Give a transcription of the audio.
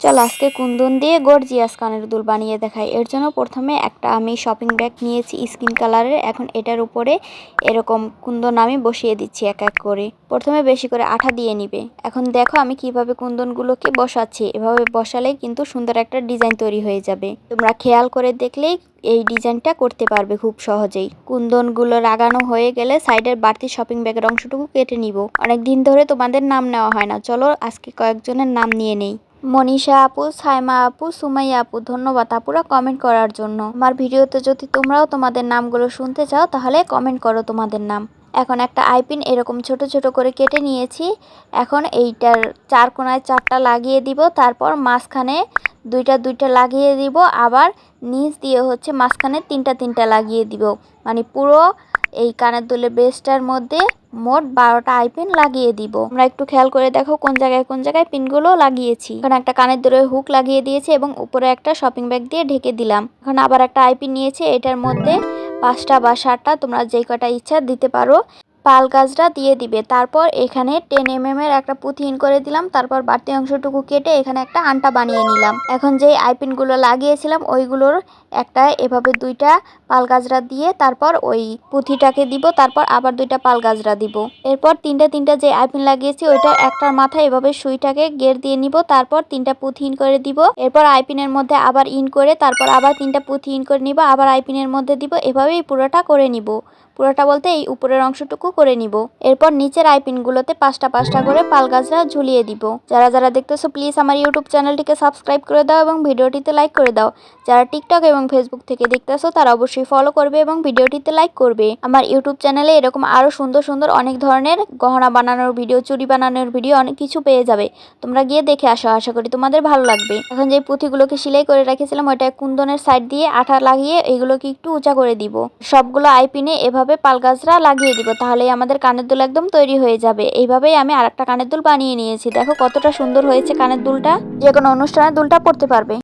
চল, আজকে কুন্দন দিয়ে গর্জিয়াস কানের দুল বানিয়ে দেখাই। এর জন্য প্রথমে একটা আমি শপিং ব্যাগ নিয়েছি স্কিন কালারের এখন এটার উপরে এরকম কুন্দন আমি বসিয়ে দিচ্ছি এক এক করে। প্রথমে বেশি করে আঠা দিয়ে নিবে। এখন দেখো আমি কীভাবে কুন্দনগুলোকে বসাচ্ছি। এভাবে বসালেই কিন্তু সুন্দর একটা ডিজাইন তৈরি হয়ে যাবে। তোমরা খেয়াল করে দেখলেই এই ডিজাইনটা করতে পারবে খুব সহজেই। কুন্দনগুলো লাগানো হয়ে গেলে সাইডের বাড়তি শপিং ব্যাগের অংশটুকু কেটে নিব। অনেক দিন ধরে তোমাদের নাম নেওয়া হয় না। চলো আজকে কয়েকজনের নাম নিয়ে নেই। মনীষা আপু, সাইমা আপু, সুমাইয়া আপু, ধন্যবাদ আপুরা কমেন্ট করার জন্য। আমার ভিডিওতে যদি তোমরাও তোমাদের নামগুলো শুনতে চাও, তাহলে কমেন্ট করো তোমাদের নাম। এখন একটা আইপিন এরকম ছোট ছোট করে কেটে নিয়েছি। এখন এইটার চার কোনায় চারটা লাগিয়ে দিব, তারপর মাঝখানে দুইটা দুইটা লাগিয়ে দিব। আবার নিচ দিয়ে হচ্ছে মাঝখানে তিনটা তিনটা লাগিয়ে দিব। মানে পুরো এই কানের দুলের বেসটার মধ্যে মোট বারোটা আইপিন লাগিয়ে দিব। আমরা একটু খেয়াল করে দেখো কোন জায়গায় কোন জায়গায় পিনগুলো লাগিয়েছি। এখন একটা কানের দূরে হুক লাগিয়ে দিয়েছি এবং উপরে একটা শপিং ব্যাগ দিয়ে ঢেকে দিলাম। এখন আবার একটা আইপিন নিয়েছে, এটার মধ্যে পাঁচটা বা সাতটা তোমরা যে কটা ইচ্ছা দিতে পারো। পাল গাছটা দিয়ে দিবে। তারপর এখানে টেন এম এর একটা পুঁথি ইন করে দিলাম। তারপর বাড়তি অংশটুকু কেটে এখানে একটা আন্টা বানিয়ে নিলাম। এখন যেই আইপিনগুলো লাগিয়েছিলাম, ওইগুলোর একটা এভাবে দুইটা পাল গাছরা দিয়ে তারপর ওই পুঁথিটাকে দিব। তারপর আবার দুইটা পাল গাছরা দিব। এরপর তিনটা তিনটা যে আইপিন লাগিয়েছি, ওইটা একটার মাথায় এভাবে সুইটাকে গের দিয়ে নিব। তারপর তিনটা পুঁথি ইন করে দিব। এরপর আইপিনের মধ্যে আবার ইন করে তারপর আবার তিনটা পুঁথি ইন করে নিব। আবার আইপিনের মধ্যে দিব। এভাবেই পুরোটা করে নিব। পুরোটা বলতে এই উপরের অংশটুকু করে নিব। এরপর নিচের আইপিনগুলোতে পাঁচটা পাঁচটা করে পাল গাছরা ঝুলিয়ে দিব। যারা যারা দেখতেছো প্লিজ আমার ইউটিউব চ্যানেলটিকে সাবস্ক্রাইব করে দাও এবং ভিডিওটিতে লাইক করে দাও। যারা টিকটক এবং ফেসবুক থেকে দেখতেছো, তারা অবশ্যই ফলো করবে এবং ভিডিওটিতে লাইক করবে। আমার ইউটিউব চ্যানেলে এরকম আরও সুন্দর সুন্দর অনেক ধরনের গহনা বানানোর ভিডিও চুরি বানানোর ভিডিও অনেক কিছু পেয়ে যাবে। তোমরা গিয়ে দেখে আসো, আশা করি তোমাদের ভালো লাগবে। এখন যে পুঁথিগুলোকে সেলাই করে রেখেছিলাম, ওইটা কুন্দনের সাইড দিয়ে আঠা লাগিয়ে এগুলোকে একটু উঁচা করে দিব। সবগুলো আইপিনে এভাবে পাল গাছরা লাগিয়ে দিব, তাহলেই আমাদের কানের দুল একদম তৈরি হয়ে যাবে। এইভাবেই আমি আর একটা কানের দুল বানিয়ে নিয়েছি। দেখো কতটা সুন্দর হয়েছে কানের দুলটা। যে কোনো অনুষ্ঠানে দুলটা পড়তে পারবে।